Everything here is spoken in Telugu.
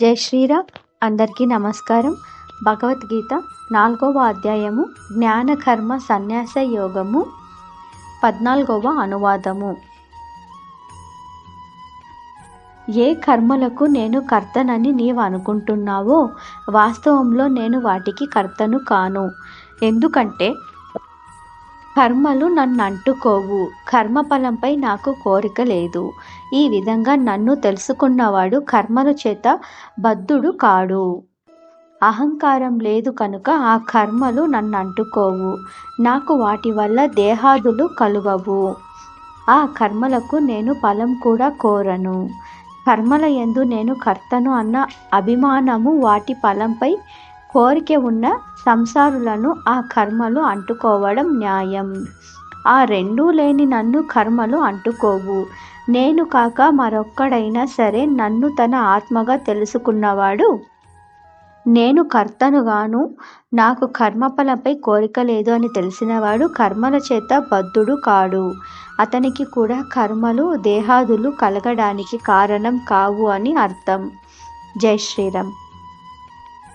జై శ్రీరామ్. అందరికీ నమస్కారం. భగవద్గీత నాలుగవ అధ్యాయము జ్ఞానకర్మ సన్యాస యోగము పద్నాలుగవ అనువాదము. ఏ కర్మలకు నేను కర్తనని నీవు అనుకుంటున్నావో వాస్తవంలో నేను వాటికి కర్తను కాను. ఎందుకంటే కర్మలు నన్ను అంటుకోవు కర్మఫలంపై నాకు కోరిక లేదు. ఈ విధంగా నన్ను తెలుసుకున్నవాడు కర్మల చేత బద్ధుడు కాడు. అహంకారం లేదు కనుక ఆ కర్మలు నన్ను అంటుకోవు నాకు వాటి వల్ల దేహాదులు కలుగవు. ఆ కర్మలకు నేను ఫలం కూడా కోరను. కర్మల ఎందు నేను కర్తను అన్న అభిమానము వాటి ఫలంపై కోరిక ఉన్న సంసారులను ఆ కర్మలు అంటుకోవడం న్యాయం. ఆ రెండూ లేని నన్ను కర్మలు అంటుకోవు. నేను కాక మరొక్కడైనా సరే నన్ను తన ఆత్మగా తెలుసుకున్నవాడు? నేను కర్తనుగాను నాకు కర్మఫలంపై కోరిక లేదు అని తెలిసినవాడు కర్మల చేత బద్ధుడు కాడు. అతనికి కూడా కర్మలు దేహాదులు కలగడానికి కారణం కావు అని అర్థం. జై శ్రీరామ్.